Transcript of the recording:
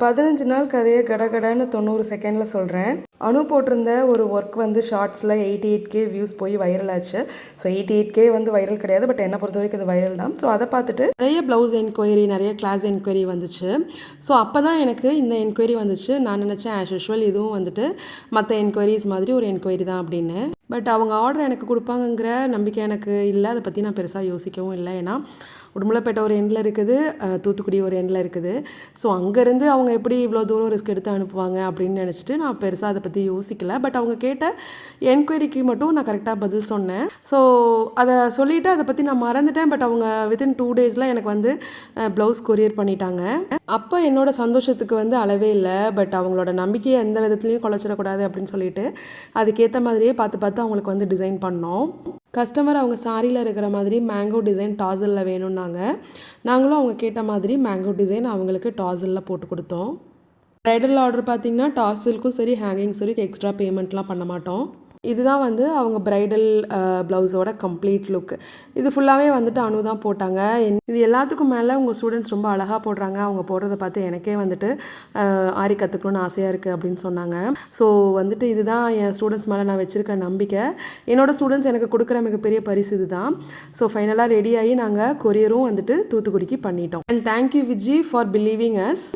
பதினஞ்சு நாள் கதையை கடகடன்னு தொண்ணூறு செகண்டில் சொல்கிறேன் அனு போட்டிருந்த ஒரு ஒர்க் வந்து ஷார்ட்ஸில் எயிட்டி எயிட் கே வியூஸ் போய் வைரல் ஆச்சு. ஸோ எயிட்டி எயிட் கே வந்து வைரல் கிடையாது. பட் என்னை பொறுத்த வரைக்கும் இது வைரல் தான். ஸோ அதை பார்த்துட்டு நிறைய ப்ளவுஸ் என்கொயரி நிறைய கிளாஸ் என்கொயரி வந்துச்சு. ஸோ அப்போ தான் எனக்கு இந்த என்கொயரி வந்துச்சு. நான் நினச்சேன் ஆஸ் யூஷுவல் இதுவும் வந்துட்டு மற்ற என்கொயரிஸ் மாதிரி ஒரு என்கொயரி தான் அப்படின்னு. பட் அவங்க ஆர்டர் எனக்கு கொடுப்பாங்கங்கிற நம்பிக்கை எனக்கு இல்லை. அதை பற்றி நான் பெருசாக யோசிக்கவும் இல்லை. ஏன்னா உடுமலைப்பேட்டை ஒரு எண்டில் இருக்குது தூத்துக்குடி ஒரு எண்டில் இருக்குது. ஸோ அங்கேருந்து அவங்க எப்படி இவ்வளோ தூரம் ரிஸ்க் எடுத்து அனுப்புவாங்க அப்படின்னு நினச்சிட்டு நான் பெருசாக அதை பற்றி யோசிக்கல. பட் அவங்க கேட்ட என்கொயரிக்கு மட்டும் நான் கரெக்டாக பதில் சொன்னேன். ஸோ அதை சொல்லிவிட்டு அதை பற்றி நான் மறந்துட்டேன். பட் அவங்க வித்தின் டூ டேஸில் எனக்கு வந்து ப்ளவுஸ் கொரியர் பண்ணிட்டாங்க. அப்போ என்னோட சந்தோஷத்துக்கு வந்து அளவே இல்லை. பட் அவங்களோட நம்பிக்கையை எந்த விதத்துலையும் குலைச்சிடக்கூடாது அப்படின்னு சொல்லிட்டு அதுக்கேற்ற மாதிரியே பார்த்து பார்த்து அவங்களுக்கு வந்து டிசைன் பண்ணோம். கஸ்டமர் அவங்க சாரியில் இருக்கிற மாதிரி மேங்கோ டிசைன் டாசலில் வேணும்னாங்க. நாங்களும் அவங்க கேட்ட மாதிரி மேங்கோ டிசைன் அவங்களுக்கு டாசலில் போட்டு கொடுத்தோம். ப்ரைடல் ஆர்டர் பார்த்தீங்கன்னா டாசலுக்கும் சரி ஹேங்கிங் சரி எக்ஸ்ட்ரா பேமெண்ட்லாம் பண்ண மாட்டோம். இதுதான் வந்து அவங்க ப்ரைடல் ப்ளவுஸோட கம்ப்ளீட் லுக் இது ஃபுல்லாகவே வந்துட்டு அணு தான் போட்டாங்க. என்- இது எல்லாத்துக்கும் மேலே உங்கள் ஸ்டூடெண்ட்ஸ் ரொம்ப அழகாக போடுறாங்க. அவங்க போடுறத பார்த்து எனக்கே வந்துட்டு ஆரி கற்றுக்கணும்னு ஆசையாக இருக்குது அப்படின்னு சொன்னாங்க. ஸோ வந்துட்டு இதுதான் என் ஸ்டூடெண்ட்ஸ் மேலே நான் வச்சுருக்க நம்பிக்கை. என்னோட ஸ்டூடெண்ட்ஸ் எனக்கு கொடுக்குற மிகப்பெரிய பரிசு இதுதான். ஸோ ஃபைனலாக ரெடி ஆகி நாங்கள் கொரியரும் வந்துட்டு தூத்துக்குடிக்கு பண்ணிட்டோம். And thank you Viji for believing us